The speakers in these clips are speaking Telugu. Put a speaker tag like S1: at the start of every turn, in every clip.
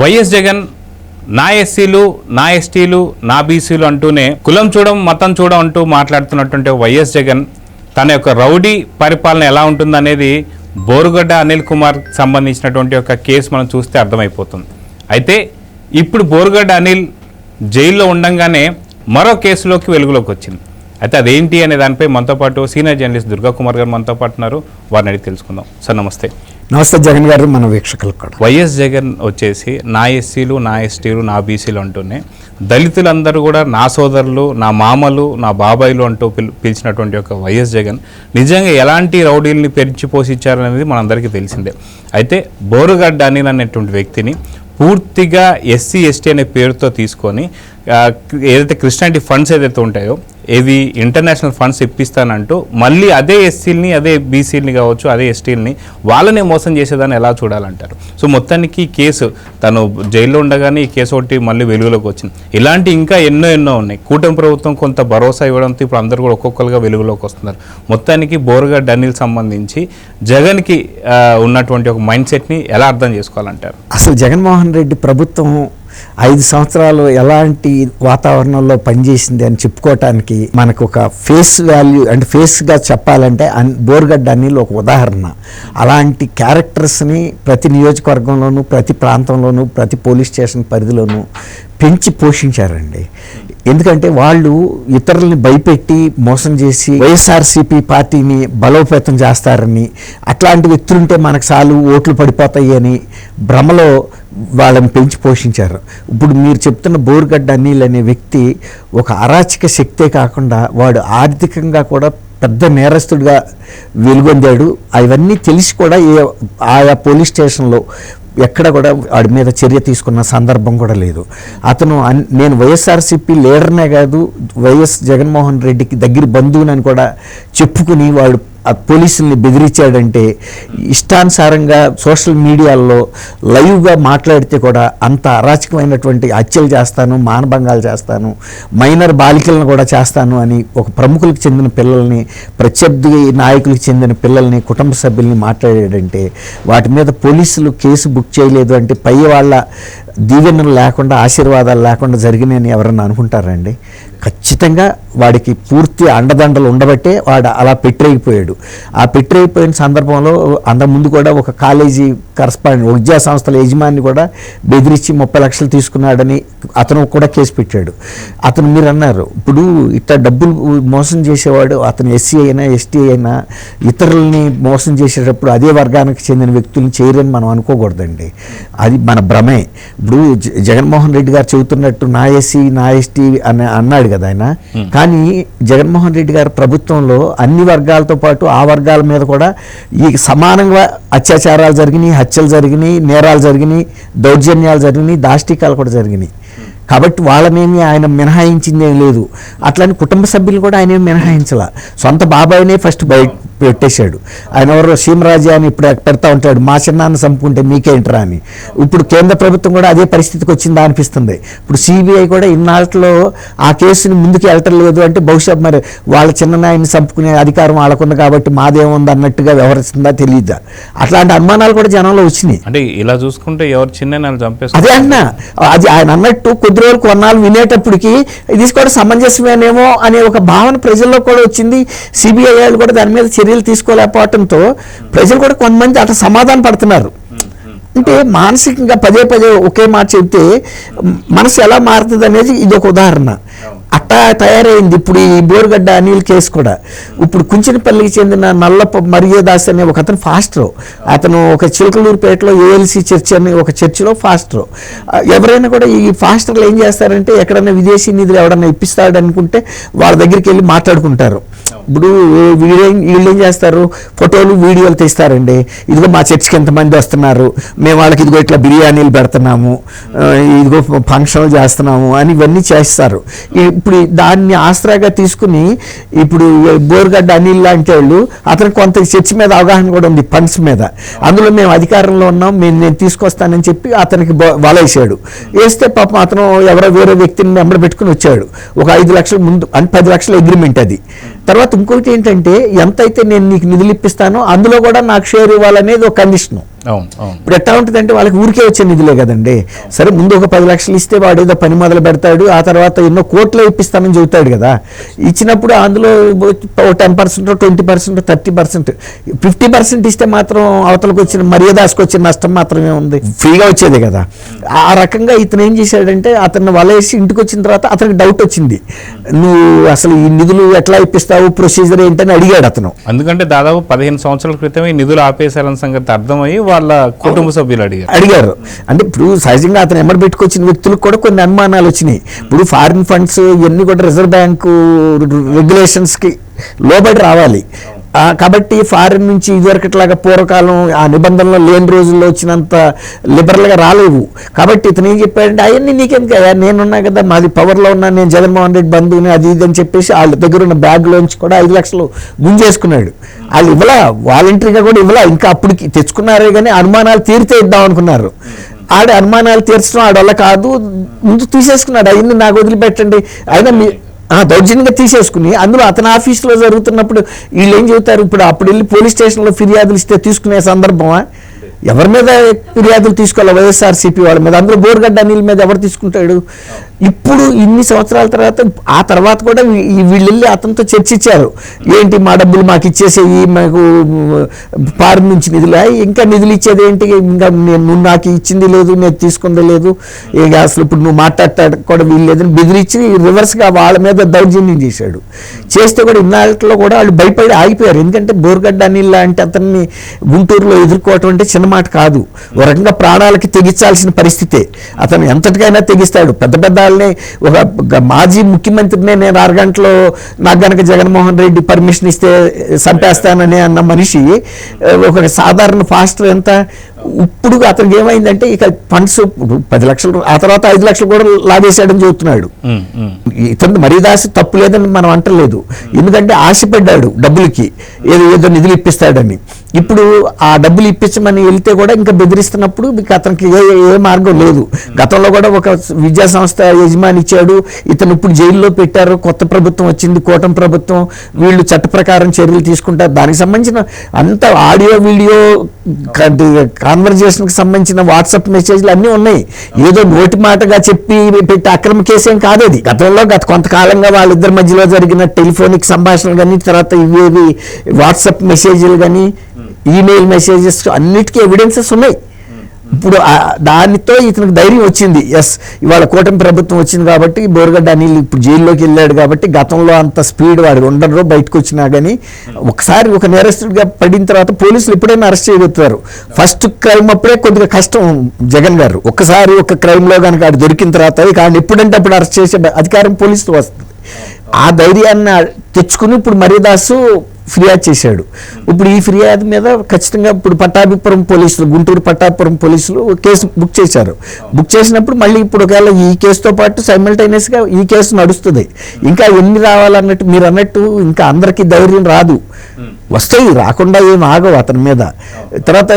S1: వైఎస్ జగన్ నా ఎస్సీలు నా ఎస్టీలు నా బీసీలు అంటూనే కులం చూడం మతం చూడం అంటూ మాట్లాడుతున్నటువంటి వైఎస్ జగన్ తన యొక్క రౌడీ పరిపాలన ఎలా ఉంటుందనేది బోరుగడ్డ అనిల్ కుమార్ సంబంధించినటువంటి ఒక కేసు మనం చూస్తే అర్థమైపోతుంది. అయితే ఇప్పుడు బోరుగడ్డ అనిల్ జైల్లో ఉండంగానే మరో కేసులోకి వెలుగులోకి వచ్చింది. అయితే అదేంటి అనే దానిపై మనతో పాటు సీనియర్ జర్నలిస్ట్ దుర్గా కుమార్ గారు మనతో పాటు ఉన్నారు. వారిని అడిగి తెలుసుకుందాం. సార్ నమస్తే.
S2: నమస్తే జగన్ గారు మన వీక్షకులకు కూడా.
S1: వైఎస్ జగన్ వచ్చేసి నా ఎస్సీలు నా ఎస్టీలు నా బీసీలు అంటూనే దళితులందరూ కూడా నా సోదరులు నా మామలు నా బాబాయిలు అంటూ పిలిచినటువంటి ఒక వైఎస్ జగన్ నిజంగా ఎలాంటి రౌడీల్ని పెంచి పోషించారనేది మనందరికీ తెలిసిందే. అయితే బోరుగడ్డ అనిల్ అనేటువంటి వ్యక్తిని పూర్తిగా ఎస్సీ ఎస్టీ అనే పేరుతో తీసుకొని ఏదైతే క్రిస్టియానిటీ ఫండ్స్ ఏదైతే ఉంటాయో ఏది ఇంటర్నేషనల్ ఫండ్స్ ఇప్పిస్తానంటూ మళ్ళీ అదే ఎస్సీలని అదే బీసీలని కావచ్చు అదే ఎస్టీలని వాళ్ళనే మోసం చేసేదాన్ని ఎలా చూడాలంటారు? సో మొత్తానికి ఈ కేసు తను జైల్లో ఉండగానే ఈ కేసు ఒకటి మళ్ళీ వెలుగులోకి వచ్చింది. ఇలాంటి ఇంకా ఎన్నో ఎన్నో ఉన్నాయి. కూటమి ప్రభుత్వం కొంత భరోసా ఇవ్వడంతో ఇప్పుడు అందరూ కూడా ఒక్కొక్కరుగా వెలుగులోకి వస్తున్నారు. మొత్తానికి బోర్గా అనిల్ సంబంధించి జగన్కి ఉన్నటువంటి ఒక మైండ్ సెట్ని ఎలా అర్థం చేసుకోవాలంటారు?
S2: అసలు జగన్మోహన్ రెడ్డి ప్రభుత్వం ఐదు సంవత్సరాలు ఎలాంటి వాతావరణంలో పనిచేసింది అని చెప్పుకోవటానికి మనకు ఒక ఫేస్ వాల్యూ అంటే ఫేస్గా చెప్పాలంటే అన్ బోర్గడ్డ అనిల్ ఒక ఉదాహరణ. అలాంటి క్యారెక్టర్స్ని ప్రతి నియోజకవర్గంలోనూ ప్రతి ప్రాంతంలోనూ ప్రతి పోలీస్ స్టేషన్ పరిధిలోనూ పెంచి పోషించారండి. ఎందుకంటే వాళ్ళు ఇతరుల్ని భయపెట్టి మోసం చేసి వైఎస్ఆర్సీపీ పార్టీని బలోపేతం చేస్తారని అట్లాంటి వ్యక్తులుంటే మనకు చాలు ఓట్లు పడిపోతాయి అని భ్రమలో వాళ్ళని పెంచి పోషించారు. ఇప్పుడు మీరు చెప్తున్న బోర్గడ్డ అనిల్ అనే వ్యక్తి ఒక అరాచక శక్తే కాకుండా వాడు ఆర్థికంగా కూడా పెద్ద నేరస్తుడిగా వెలుగొందాడు. అవన్నీ తెలిసి కూడా ఏ ఆయా పోలీస్ స్టేషన్లో ఎక్కడ కూడా వాడి మీద చర్య తీసుకున్న సందర్భం కూడా లేదు. అతను నేను వైఎస్ఆర్సీపీ లీడర్నే కాదు వైఎస్ జగన్మోహన్ రెడ్డికి దగ్గర బంధువునని కూడా చెప్పుకుని వాడు పోలీసుల్ని బెదిరించాడంటే ఇష్టానుసారంగా సోషల్ మీడియాలో లైవ్గా మాట్లాడితే కూడా అంత అరాచకమైనటువంటి హత్యలు చేస్తాను మానభంగాలు చేస్తాను మైనర్ బాలికలను కూడా చేస్తాను అని ఒక ప్రముఖులకు చెందిన పిల్లల్ని ప్రత్యర్థి నాయకులకు చెందిన పిల్లల్ని కుటుంబ సభ్యుల్ని మాట్లాడాడంటే వాటి మీద పోలీసులు కేసు బుక్ చేయలేదు అంటే పై వాళ్ళ దీవెనలు లేకుండా ఆశీర్వాదాలు లేకుండా జరిగినాయని ఎవరన్నా అనుకుంటారండి ఖచ్చితంగా వాడికి పూర్తి అండదండలు ఉండబట్టే వాడు అలా పెట్టరైపోయాడు. ఆ పెట్టరైపోయిన సందర్భంలో అంతకుముందు కూడా ఒక కాలేజీ కరస్పాండెంట్ విద్యా సంస్థల యజమాని కూడా బెదిరించి ముప్పై లక్షలు తీసుకున్నాడని అతను కూడా కేసు పెట్టాడు. అతను మీరు అన్నారు ఇప్పుడు ఇట్లా డబ్బులు మోసం చేసేవాడు అతను ఎస్సీ అయినా ఎస్టీ అయినా ఇతరులని మోసం చేసేటప్పుడు అదే వర్గానికి చెందిన వ్యక్తులను చేయరని మనం అనుకోకూడదండి. అది మన భ్రమే. ఇప్పుడు జగన్మోహన్ రెడ్డి గారు చెబుతున్నట్టు నా ఎస్సీ నా ఎస్టీ అని అన్నాడు కదా ఆయన. కానీ జగన్మోహన్ రెడ్డి గారి ప్రభుత్వంలో అన్ని వర్గాలతో పాటు ఆ వర్గాల మీద కూడా ఈ సమానంగా అత్యాచారాలు జరిగినాయి హత్యలు జరిగినాయి నేరాలు జరిగినాయి దౌర్జన్యాలు జరిగినాయి దాష్టికాలు కూడా జరిగినాయి. కాబట్టి వాళ్ళనేమి ఆయన మినహాయించిందేం లేదు. అట్లానే కుటుంబ సభ్యులు కూడా ఆయన మినహాయించాల. సొంత బాబాయినే ఫస్ట్ బయట పెట్టేశాడు. ఆయన ఎవరో సీమరాజు అని ఇప్పుడు పెడతా ఉంటాడు. మా చిన్నాన్ని చంపుకుంటే మీకేంట్రా అని. ఇప్పుడు కేంద్ర ప్రభుత్వం కూడా అదే పరిస్థితికి వచ్చిందా అనిపిస్తుంది. ఇప్పుడు సిబిఐ కూడా ఇన్నాళ్ళలో ఆ కేసుని ముందుకు వెళ్ళటం లేదు అంటే బహుశా మరి వాళ్ళ చిన్ననాయన్ని చంపుకునే అధికారం వాళ్ళకుంది కాబట్టి మాదేముంది అన్నట్టుగా వ్యవహరిస్తుందా తెలియదా అట్లాంటి అనుమానాలు కూడా జనంలో వచ్చినాయి.
S1: అంటే ఇలా చూసుకుంటే ఎవరు చిన్న
S2: అదే అన్న అది ఆయన అన్నట్టు కొద్ది రోజులు కొన్నాళ్ళు వినేటప్పటికి ఇది కూడా సమంజసమేనేమో అనే ఒక భావన ప్రజల్లో కూడా వచ్చింది. సిబిఐ వాళ్ళు కూడా దాని మీద చర్యలు తీసుకోలేకపోవడంతో ప్రజలు కూడా కొంతమంది అట్లా సమాధాన పడుతున్నారు. అంటే మానసికంగా పదే పదే ఒకే మాట చెప్తే మనసు ఎలా మారుతుంది అనేది ఇది ఒక ఉదాహరణ. అట్టా తయారైంది ఇప్పుడు ఈ బోరుగడ్డ అనిల్ కేసు కూడా. ఇప్పుడు కుంచినపల్లికి చెందిన నల్లప్ప మరియదాస్ అనే ఒక అతను ఫాస్టర్. అతను ఒక చిలకలూరుపేటలో ఏఎల్సి చర్చ్ అని ఒక చర్చిలో ఫాస్టర్. ఎవరైనా కూడా ఈ ఫాస్టర్లు ఏం చేస్తారంటే ఎక్కడైనా విదేశీ నిధులు ఎవడన్నా ఇప్పిస్తాడు అనుకుంటే వాళ్ళ దగ్గరికి వెళ్ళి మాట్లాడుకుంటారు. ఇప్పుడు వీళ్ళేం వీళ్ళు ఏం చేస్తారు? ఫోటోలు వీడియోలు తీస్తారండి. ఇదిగో మా చర్చికి ఎంతమంది వస్తున్నారు. మేము వాళ్ళకి ఇదిగో ఇట్లా బిర్యానీలు పెడుతున్నాము. ఇదిగో ఫంక్షన్లు చేస్తున్నాము అని ఇవన్నీ చేస్తారు. ఇప్పుడు దాన్ని ఆసరాగా తీసుకుని ఇప్పుడు బోర్గడ్డ అనిల్ లాంటి వాళ్ళు అతనికి కొంత చర్చి మీద అవగాహన కూడా ఉంది ఫండ్స్ మీద. అందులో మేము అధికారంలో ఉన్నాం మేము నేను తీసుకొస్తానని చెప్పి అతనికి బ- వలేసాడు వేస్తే పాపం అతను ఎవరో వేరే వ్యక్తిని వెంబడి పెట్టుకుని వచ్చాడు. ఒక ఐదు లక్షల ముందు అంటే పది లక్షల అగ్రిమెంట్ అది. తర్వాత ఇంకొకటి ఏంటంటే ఎంత అయితే నేను నీకు నిధులు ఇప్పిస్తానో అందులో కూడా నాకు షేర్ ఇవ్వాలనేది ఒక కండిషను. ఇప్పుడు ఎట్లా ఉంటుందంటే వాళ్ళకి ఊరికే వచ్చే నిధులే కదండి. సరే ముందు ఒక పది లక్షలు ఇస్తే వాడు ఏదో పని మొదలు పెడతాడు ఆ తర్వాత ఎన్నో కోట్లు ఇప్పిస్తామని చెబుతాడు కదా. ఇచ్చినప్పుడు అందులో ten percent twenty percent thirty percent fifty percent ఇస్తే మాత్రం అవతలకు వచ్చిన మర్యాదాసుకు వచ్చిన నష్టం మాత్రమే ఉంది. ఫ్రీగా వచ్చేది కదా. ఆ రకంగా ఇతను ఏం చేశాడంటే అతను వలేసి ఇంటికి వచ్చిన తర్వాత అతనికి డౌట్ వచ్చింది. నువ్వు అసలు ఈ నిధులు ఎట్లా ఇప్పిస్తావు ప్రొసీజర్ ఏంటని అడిగాడు అతను.
S1: ఎందుకంటే దాదాపు పదిహేను సంవత్సరాల క్రితమే ఈ నిధులు ఆపేశారన్న సంగతి అర్థమయ్యి వాళ్ళ కుటుంబ సభ్యులు అడిగారు.
S2: అడిగారు. అంటే ఇప్పుడు సహజంగా అతను ఎమ్మడి పెట్టుకొచ్చిన వ్యక్తులకు కూడా కొన్ని అనుమానాలు వచ్చినాయి. ఇప్పుడు ఫారిన్ ఫండ్స్ ఇవన్నీ కూడా రిజర్వ్ బ్యాంకు రెగ్యులేషన్స్కి లోబడి రావాలి. కాబట్టి ఫారిన్ నుంచి ఇదివరకట్లాగా పూర్వకాలం ఆ నిబంధనలు లేని రోజుల్లో వచ్చినంత లిబరల్గా రాలేవు. కాబట్టి ఇతను ఏం చెప్పాడంటే అవన్నీ నీకెందుకు కదా నేనున్నా కదా మాది పవర్లో ఉన్నా నేను జగన్మోహన్ రెడ్డి బంధువుని అది ఇది అని చెప్పేసి వాళ్ళ దగ్గర ఉన్న బ్యాగ్లోంచి కూడా ఐదు లక్షలు గుంజేసుకున్నాడు. వాళ్ళు ఇవ్వలా? వాలంటరీగా కూడా ఇవ్వలా? ఇంకా అప్పటికి తెచ్చుకున్నారే కానీ అనుమానాలు తీరితే ఇద్దాం అనుకున్నారు. ఆడ అనుమానాలు తీర్చడం ఆడవల్ల కాదు. ముందు తీసేసుకున్నాడు. అవన్నీ నాకు వదిలిపెట్టండి. అయినా మీ దౌర్జన్యంగా తీసేసుకుని అందులో అతని ఆఫీసులో జరుగుతున్నప్పుడు వీళ్ళు ఏం చెబుతారు? ఇప్పుడు అప్పుడు వెళ్ళి పోలీస్ స్టేషన్లో ఫిర్యాదులు ఇస్తే తీసుకునే సందర్భమా? ఎవరి మీద ఫిర్యాదులు తీసుకోవాలి? వైఎస్ఆర్సీపీ వాళ్ళ మీద. అందులో బోర్గడ్డ అనిల్ మీద ఎవరు తీసుకుంటాడు? ఇప్పుడు ఇన్ని సంవత్సరాల తర్వాత ఆ తర్వాత కూడా వీ- వీళ్ళు వెళ్ళి అతనితో చర్చించారు. ఏంటి మా డబ్బులు మాకు ఇచ్చేసేయి మాకు పారు నుంచి నిధులు ఇంకా నిధులు ఇచ్చేది ఏంటి? ఇంకా నేను నువ్వు నాకు ఇచ్చింది లేదు నేను తీసుకుంది లేదు. ఇక అసలు ఇప్పుడు నువ్వు మాట్లాడటానికి కూడా వీలు లేదని బెదిరించి రివర్స్గా వాళ్ళ మీద దౌర్జన్యం చేశాడు. చేస్తే కూడా ఇన్నాళ్ళలో కూడా వాళ్ళు భయపడి ఆగిపోయారు. ఎందుకంటే బోర్గడ్డ అనిల్ లాంటి అతన్ని గుంటూరులో ఎదుర్కోవటం అంటే చిన్న మాట కాదు. ఒక రకంగా ప్రాణాలకి తెగించాల్సిన పరిస్థితే. అతను ఎంతటికైనా తెగిస్తాడు. పెద్ద పెద్ద మిమ్మల్ని ఒక మాజీ ముఖ్యమంత్రినే నేను అరగంటలో నాకు గనక జగన్మోహన్ రెడ్డి పర్మిషన్ ఇస్తే చంపేస్తానని అన్న మనిషి ఒక సాధారణ ఫాస్టర్ ఎంత? ఇప్పుడు అతనికి ఏమైందంటే ఇక ఫండ్స్ పది లక్షలు ఆ తర్వాత ఐదు లక్షలు కూడా లాగేశాడని చెబుతున్నాడు.
S1: ఉమ్.
S2: ఇతను మరీదాసి తప్పు లేదని మనం అంటలేదు. ఎందుకంటే ఆశపడ్డాడు డబ్బులకి ఏదో ఏదో నిధులు ఇప్పిస్తాడని. ఇప్పుడు ఆ డబ్బులు ఇప్పించమని వెళ్తే కూడా ఇంకా బెదిరిస్తున్నప్పుడు ఇక అతనికి ఏ ఏ మార్గం లేదు. గతంలో కూడా ఒక విద్యా సంస్థ యజమాని ఇచ్చాడు ఇతను ఇప్పుడు జైల్లో పెట్టారు కొత్త ప్రభుత్వం వచ్చింది కూటమి ప్రభుత్వం వీళ్ళు చట్ట ప్రకారం చర్యలు తీసుకుంటారు. దానికి సంబంధించిన అంత ఆడియో వీడియో కాన్వర్జేషన్కి సంబంధించిన వాట్సాప్ మెసేజ్లు అన్నీ ఉన్నాయి. ఏదో నోటి మాటగా చెప్పి పెట్టి అక్రమ కేసు ఏం కాదు అది. గతంలో గత కొంతకాలంగా వాళ్ళిద్దరి మధ్యలో జరిగిన టెలిఫోనిక్ సంభాషణలు కానీ తర్వాత ఇవేవి వాట్సాప్ మెసేజ్లు కానీ ఈమెయిల్ మెసేజెస్ అన్నిటికీ ఎవిడెన్సెస్ ఉన్నాయి. ఇప్పుడు దానితో ఇతనికి ధైర్యం వచ్చింది. ఎస్ ఇవాళ కూటమి ప్రభుత్వం వచ్చింది కాబట్టి బోరగడ్డ అనిల్ ఇప్పుడు జైల్లోకి వెళ్ళాడు కాబట్టి గతంలో అంత స్పీడ్ వాడు ఉండరు బయటకు వచ్చినా కానీ ఒకసారి ఒక నేరస్తుడిగా పడిన తర్వాత పోలీసులు ఎప్పుడైనా అరెస్ట్ చేయగలుగుతారు. ఫస్ట్ క్రైమ్ అప్పుడే కొద్దిగా కష్టం జగన్ గారు. ఒక్కసారి ఒక క్రైమ్లో కనుక ఆడు దొరికిన తర్వాత కానీ ఎప్పుడంటే అప్పుడు అరెస్ట్ చేసే అధికారం పోలీసులు వస్తుంది. ఆ ధైర్యాన్ని తెచ్చుకుని ఇప్పుడు మర్యాదాసు ఫిర్యాదు చేశాడు. ఇప్పుడు ఈ ఫిర్యాదు మీద ఖచ్చితంగా ఇప్పుడు పట్టాభిపురం పోలీసులు గుంటూరు పట్టాభిపురం పోలీసులు కేసు బుక్ చేశారు. బుక్ చేసినప్పుడు మళ్ళీ ఇప్పుడు ఒకవేళ ఈ కేసుతో పాటు simultaneous ఈ కేసు నడుస్తుంది. ఇంకా ఎన్ని రావాలన్నట్టు మీరు అన్నట్టు ఇంకా అందరికీ ధైర్యం రాదు. వస్తాయి రాకుండా ఏం ఆగవు అతని మీద. తర్వాత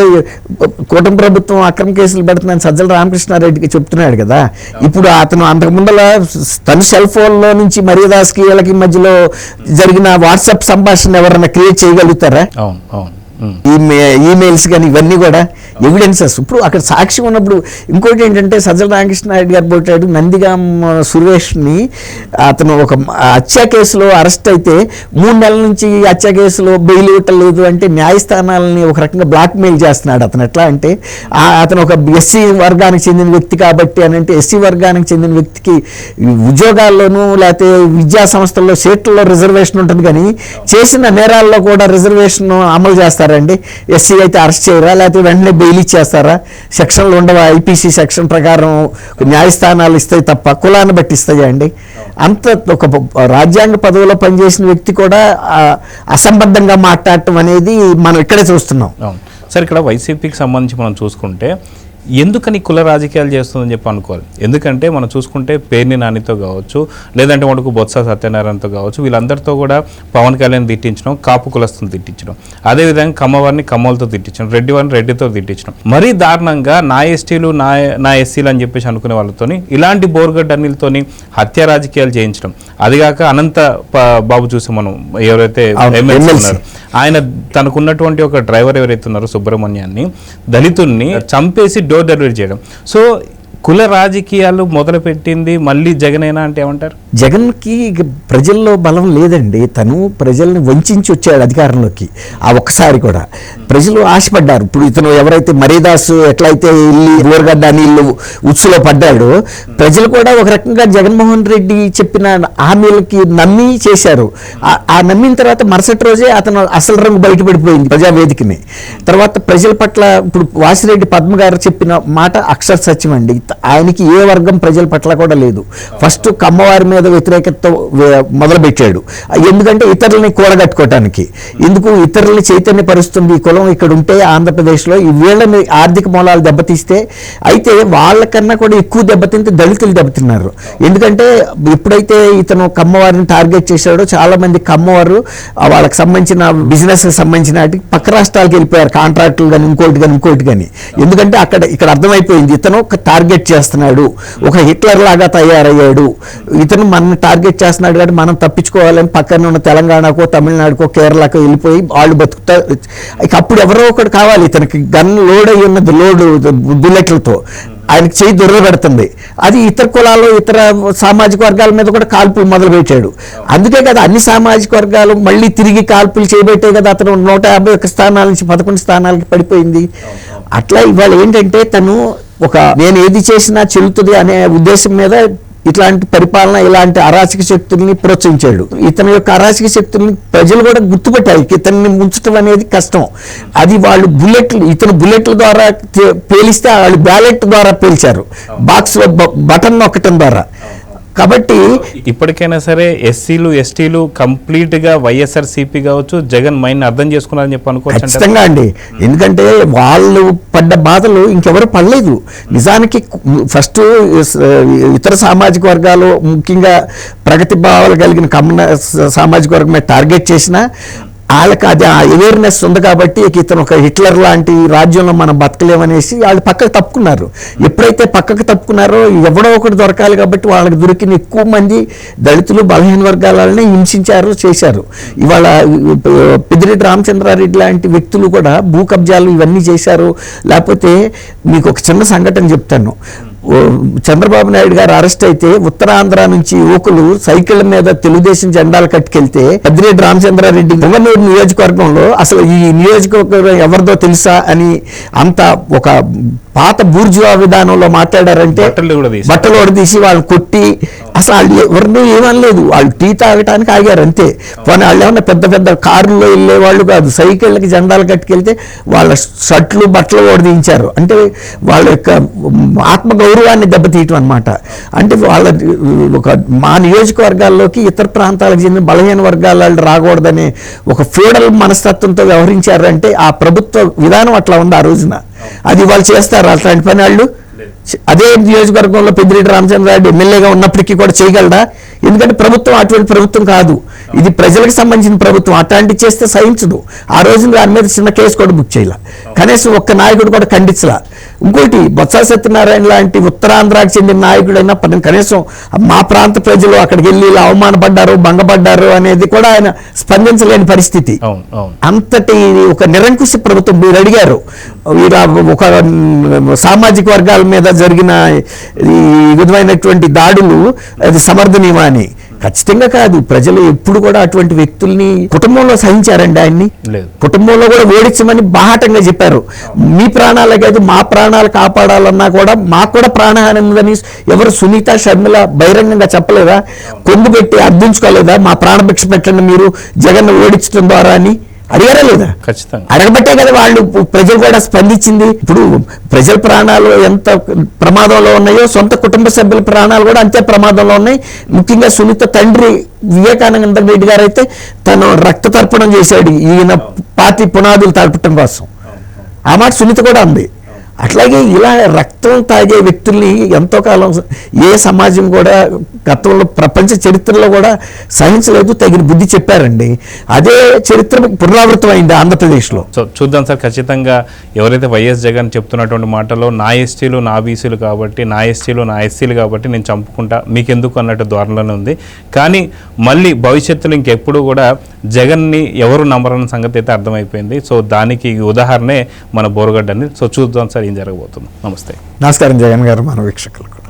S2: కూటమి ప్రభుత్వం అక్రమ కేసులు పెడుతుందని సజ్జల రామకృష్ణారెడ్డికి చెప్తున్నాడు కదా. ఇప్పుడు అతను అంతకు ముందల తన సెల్ ఫోన్లో నుంచి మర్యాదాస్కి వీళ్ళకి మధ్యలో జరిగిన వాట్సాప్ సంభాషణ ఎవరైనా క్రియేట్ చేయగలుగుతారా?
S1: అవును అవును.
S2: ఈమెయిల్స్ కానీ ఇవన్నీ కూడా ఎవిడెన్సెస్ ఇప్పుడు అక్కడ సాక్ష్యం ఉన్నప్పుడు ఇంకోటి ఏంటంటే సజ్జల నాయుడు గారు పోటాడు నందిగాం సురేష్ని అతను ఒక హత్య కేసులో అరెస్ట్ అయితే మూడు నెలల నుంచి ఈ హత్య కేసులో బెయిల్ ఇవ్వటలేదు అంటే న్యాయస్థానాలని ఒక రకంగా బ్లాక్మెయిల్ చేస్తున్నాడు అతను. ఎట్లా అంటే అతను ఒక ఎస్సీ వర్గానికి చెందిన వ్యక్తి కాబట్టి అని అంటే ఎస్సీ వర్గానికి చెందిన వ్యక్తికి ఉద్యోగాల్లోనూ లేకపోతే విద్యా సంస్థల్లో సీట్లలో రిజర్వేషన్ ఉంటుంది కానీ చేసిన నేరాల్లో కూడా రిజర్వేషన్ అమలు చేస్తారండి. ఎస్సీ అయితే అరెస్ట్ చేయరా? లేకపోతే వెంటనే బెయిల్ ఇచ్చేస్తారా? సెక్షన్లు ఉండవా? ఐపీసీ సెక్షన్ ప్రకారం న్యాయస్థానాలు ఇస్తాయి తప్ప కులాన్ని బట్టి ఇస్తాయా అండి? అంత ఒక రాజ్యాంగ పదవిలో పనిచేసిన వ్యక్తి కూడా అసంబద్ధంగా మాట్లాడటం అనేది మనం ఇక్కడే చూస్తున్నాం.
S1: సార్ సరే ఇక్కడ వైసీపీకి సంబంధించి మనం చూసుకుంటే ఎందుకని కుల రాజకీయాలు చేస్తుందని చెప్పి అనుకోవాలి. ఎందుకంటే మనం చూసుకుంటే పేర్ని నానితో కావచ్చు లేదంటే మనకు బొత్స సత్యనారాయణతో కావచ్చు వీళ్ళందరితో కూడా పవన్ కళ్యాణ్ తిట్టించడం కాపు కులస్తుని తిట్టించడం అదేవిధంగా కమ్మవారిని కమ్మలతో తిట్టించడం రెడ్డి వారిని రెడ్డితో తిట్టించడం. మరీ దారుణంగా నా ఎస్టీలు నా నా ఎస్సీలు అని చెప్పేసి అనుకునే వాళ్ళతోని ఇలాంటి బోర్గడ్డ అనిల్తోని హత్య రాజకీయాలు చేయించడం. అదిగాక అనంత బాబు చూసి మనం ఎవరైతే ఎమ్మెల్సీ. ఉన్నారు. ఆయన తనకున్నటువంటి ఒక డ్రైవర్ ఎవరైతే ఉన్నారో సుబ్రహ్మణ్యాన్ని దళితుల్ని చంపేసి డోర్ డెలివరీ చేయడం. సో కుల రాజకీయాలు మొదలుపెట్టింది మళ్ళీ జగనేనా అంటే ఏమంటారు?
S2: జగన్కి ప్రజల్లో బలం లేదండి. తను ప్రజల్ని వంచించి వచ్చాడు అధికారంలోకి. ఆ ఒక్కసారి కూడా. ప్రజలు ఆశపడ్డారు. ఇప్పుడు ఇతను ఎవరైతే మరీదాసు ఎట్లయితే ఇల్లు ఊరగడ్డ నీళ్ళు ఉచ్చులో పడ్డాడో ప్రజలు కూడా ఒక రకంగా జగన్మోహన్ రెడ్డి చెప్పిన హామీలకి నమ్మి చేశారు. ఆ- ఆ నమ్మిన తర్వాత మరుసటి రోజే అతను అసలు రంగు బయటపడిపోయింది ప్రజావేదికని. తర్వాత ప్రజల పట్ల ఇప్పుడు వాసిరెడ్డి పద్మ గారు చెప్పిన మాట అక్షర సత్యం అండి. ఆయనకి ఏ వర్గం ప్రజల పట్ల కూడా లేదు. ఫస్ట్ కమ్మవారి మీద వ్యతిరేకత మొదలుపెట్టాడు. ఎందుకంటే ఇతరులని కూడగట్టుకోవటానికి ఎందుకు ఇతరులని చైతన్యపరుస్తుంది ఈ కులం ఇక్కడ ఉంటే ఆంధ్రప్రదేశ్లో. ఈ వీళ్ళని ఆర్థిక మూలాలు దెబ్బతీస్తే అయితే వాళ్ళకన్నా కూడా ఎక్కువ దెబ్బతింటే దళితులు దెబ్బతిన్నారు. ఎందుకంటే ఎప్పుడైతే ఇతను కమ్మవారిని టార్గెట్ చేశాడో చాలా మంది కమ్మవారు వాళ్ళకి సంబంధించిన బిజినెస్ సంబంధించిన వాటికి పక్క రాష్ట్రాలకు వెళ్ళిపోయారు. కాంట్రాక్టులు కానీ ఇంకోటి కానీ ఇంకోటి కానీ ఎందుకంటే అక్కడ ఇక్కడ అర్థమైపోయింది. ఇతను టార్గెట్ టార్గెట్ చేస్తున్నాడు. ఒక హిట్లర్ లాగా తయారయ్యాడు. ఇతను మన టార్గెట్ చేస్తున్నాడు కాబట్టి మనం తప్పించుకోవాలని పక్కన ఉన్న తెలంగాణకో తమిళనాడుకో కేరళకో వెళ్ళిపోయి వాళ్ళు బతుకుతా అప్పుడు ఎవరో ఒకటి కావాలి. ఇతనికి గన్ లోడ్ అయి ఉన్నది లోడ్ బుల్లెట్లతో. ఆయనకి చేయి దొర్ర పెడుతుంది. అది ఇతర కులాలు ఇతర సామాజిక వర్గాల మీద కూడా కాల్పులు మొదలుపెట్టాడు. అందుకే కదా అన్ని సామాజిక వర్గాలు మళ్ళీ తిరిగి కాల్పులు చేయబట్టే కదా అతను నూట యాభై ఒక స్థానాల నుంచి పదకొండు స్థానాలకి పడిపోయింది. అట్లా ఇవాళ ఏంటంటే తను ఒక నేను ఏది చేసినా చెల్లుతుంది అనే ఉద్దేశం మీద ఇట్లాంటి పరిపాలన ఇలాంటి అరాచక శక్తుల్ని ప్రోత్సహించాడు. ఇతని యొక్క అరాచక శక్తుల్ని ప్రజలు కూడా గుర్తుపెట్టారు. ఇతన్ని ముంచడం అనేది కష్టం. అది వాళ్ళు బుల్లెట్లు ఇతను బుల్లెట్ల ద్వారా పేలిస్తే వాళ్ళు బ్యాలెట్ ద్వారా పేల్చారు. బాక్స్ బటన్ నొక్కటం ద్వారా. కాబట్టి
S1: ఇప్పటికైనా సరే ఎస్సీలు ఎస్టీలు కంప్లీట్గా వైఎస్ఆర్ సిపి కావచ్చు జగన్ మైండ్ అర్థం చేసుకున్నారని చెప్పి అనుకోవచ్చు?
S2: ఖచ్చితంగా అండి. ఎందుకంటే వాళ్ళు పడ్డ బాధలు ఇంకెవరు పడలేదు. నిజానికి ఫస్ట్ ఇతర సామాజిక వర్గాలు ముఖ్యంగా ప్రగతి భావాలు కలిగిన కమ్యూన సామాజిక వర్గమే టార్గెట్ చేసిన వాళ్ళకి అది ఆ అవేర్నెస్ ఉంది కాబట్టి ఇతను ఒక హిట్లర్ లాంటి రాజ్యంలో మనం బతకలేమనేసి వాళ్ళు పక్కకు తప్పుకున్నారు. ఎప్పుడైతే పక్కకు తప్పుకున్నారో ఎవడో ఒకటి దొరకాలి కాబట్టి వాళ్ళకి దొరికిన ఎక్కువ మంది దళితులు బలహీన వర్గాలని హింసించారు చేశారు. ఇవాళ పెద్దిరెడ్డి రామచంద్రారెడ్డి లాంటి వ్యక్తులు కూడా భూ కబ్జాలు ఇవన్నీ చేశారు. లేకపోతే మీకు ఒక చిన్న సంఘటన చెప్తాను. చంద్రబాబు నాయుడు గారు అరెస్ట్ అయితే ఉత్తరాంధ్ర నుంచి యువకులు సైకిళ్ళ మీద తెలుగుదేశం జెండాలు కట్టుకెళ్తే పెద్దిరెడ్డి రామచంద్రారెడ్డి గుంగనూరు నియోజకవర్గంలో అసలు ఈ నియోజకవర్గం ఎవరిదో తెలుసా అని అంత ఒక పాత బూర్జువా విధానంలో మాట్లాడారంటే
S1: బట్టలు కూడా తీసి.
S2: వాళ్ళు కొట్టి అసలు వాళ్ళు ఎవరిని ఏమనలేదు. వాళ్ళు టీ తాగటానికి ఆగారు అంతే. పోనీ వాళ్ళు ఏమన్నా పెద్ద పెద్ద కారుల్లో వెళ్ళే వాళ్ళు కాదు సైకిళ్ళకి జెండాలు కట్టుకెళ్తే వాళ్ళ షర్ట్లు బట్టలు ఓడదీయించారు అంటే వాళ్ళ యొక్క ఆత్మ గౌరవాన్ని దెబ్బతీయటం అనమాట అంటే వాళ్ళ ఒక మా నియోజకవర్గాల్లోకి ఇతర ప్రాంతాలకు చెందిన బలహీన వర్గాల వాళ్ళు రాకూడదనే ఒక ఫ్యూడల్ మనస్తత్వంతో వ్యవహరించారంటే ఆ ప్రభుత్వ విధానం అట్లా ఉంది ఆ రోజున. అది వాళ్ళు చేస్తారు అట్లాంటి పని వాళ్ళు. అదే నియోజకవర్గంలో పెద్దిరెడ్డి రామచంద్రారెడ్డి ఎమ్మెల్యేగా ఉన్నప్పటికీ కూడా చేయగలడా? ఎందుకంటే ప్రభుత్వం అటువంటి ప్రభుత్వం కాదు. ఇది ప్రజలకు సంబంధించిన ప్రభుత్వం. అట్లాంటి చేస్తే సహించదు. ఆ రోజున దాని మీద చిన్న కేసు కూడా బుక్ చేయాల. కనీసం ఒక్క నాయకుడు కూడా ఖండించలా. ఇంకోటి బొత్స సత్యనారాయణ లాంటి ఉత్తరాంధ్రాకి చెందిన నాయకుడైనా పని- కనీసం మా ప్రాంత ప్రజలు అక్కడికి వెళ్ళి ఇలా అవమానపడ్డారు భంగపడ్డారు అనేది కూడా ఆయన స్పందించలేని పరిస్థితి. అంతటి ఒక నిరంకుశ ప్రభుత్వం మీరు అడిగారు. ఒక సామాజిక వర్గాల మీద జరిగిన ఈ విధమైనటువంటి దాడులు అది సమర్థనీయమా అని. ఖచ్చితంగా కాదు. ప్రజలు ఎప్పుడు కూడా అటువంటి వ్యక్తుల్ని కుటుంబంలో సహించారండి ఆయన్ని?
S1: లేదు.
S2: కుటుంబంలో కూడా ఓడించమని బాహాటంగా చెప్పారు. మీ ప్రాణాలే కాదు మా ప్రాణాలు కాపాడాలన్నా కూడా మాకు కూడా ప్రాణహాని ఉందని ఎవరు సునీత షర్మిల బహిరంగంగా చెప్పలేదా? కొంగు పెట్టి అర్థించుకోలేదా? మా ప్రాణభిక్ష పెట్టండి మీరు జగన్ ఓడించడం ద్వారా అని? అడిగారా లేదా?
S1: ఖచ్చితంగా.
S2: అడగబట్టే కదా వాళ్ళు ప్రజలు కూడా స్పందించింది. ఇప్పుడు ప్రజల ప్రాణాలు ఎంత ప్రమాదంలో ఉన్నాయో సొంత కుటుంబ సభ్యుల ప్రాణాలు కూడా అంతే ప్రమాదంలో ఉన్నాయి. ముఖ్యంగా సునీత తండ్రి వివేకానంద రెడ్డి గారు అయితే తను రక్త తర్పణం చేశాడు. ఈయన పార్టీ పునాదులు తడపటం కోసం. ఆ మాట సునీత కూడా ఉంది అట్లాగే ఇలా రక్తం తాగే వ్యక్తుల్ని ఎంతో కాలం ఏ సమాజం కూడా గతంలో ప్రపంచ చరిత్రలో కూడా సహించలేదు తగిన బుద్ధి చెప్పారండి. అదే చరిత్ర పునరావృతం అయింది ఆంధ్రప్రదేశ్లో.
S1: సో చూద్దాం సార్ ఖచ్చితంగా ఎవరైతే వైఎస్ జగన్ చెప్తున్నటువంటి మాటలో నా ఎస్టీలు నా బీసీలు కాబట్టి నా ఎస్టీలు నా ఎస్సీలు కాబట్టి నేను చంపుకుంటా మీకెందుకు అన్నట్టు ధోరణిలోనే ఉంది. కానీ మళ్ళీ భవిష్యత్తులో ఇంకెప్పుడు కూడా జగన్ని ఎవరు నమ్మరన్న సంగతి అయితే అర్థమైపోయింది. సో దానికి ఉదాహరణే మన బోరగడ్డ అని సో చూద్దాం సార్ ఏం జరగబోతుంది నమస్తే.
S2: నమస్కారం జగన్ గారు మన వీక్షకులకు.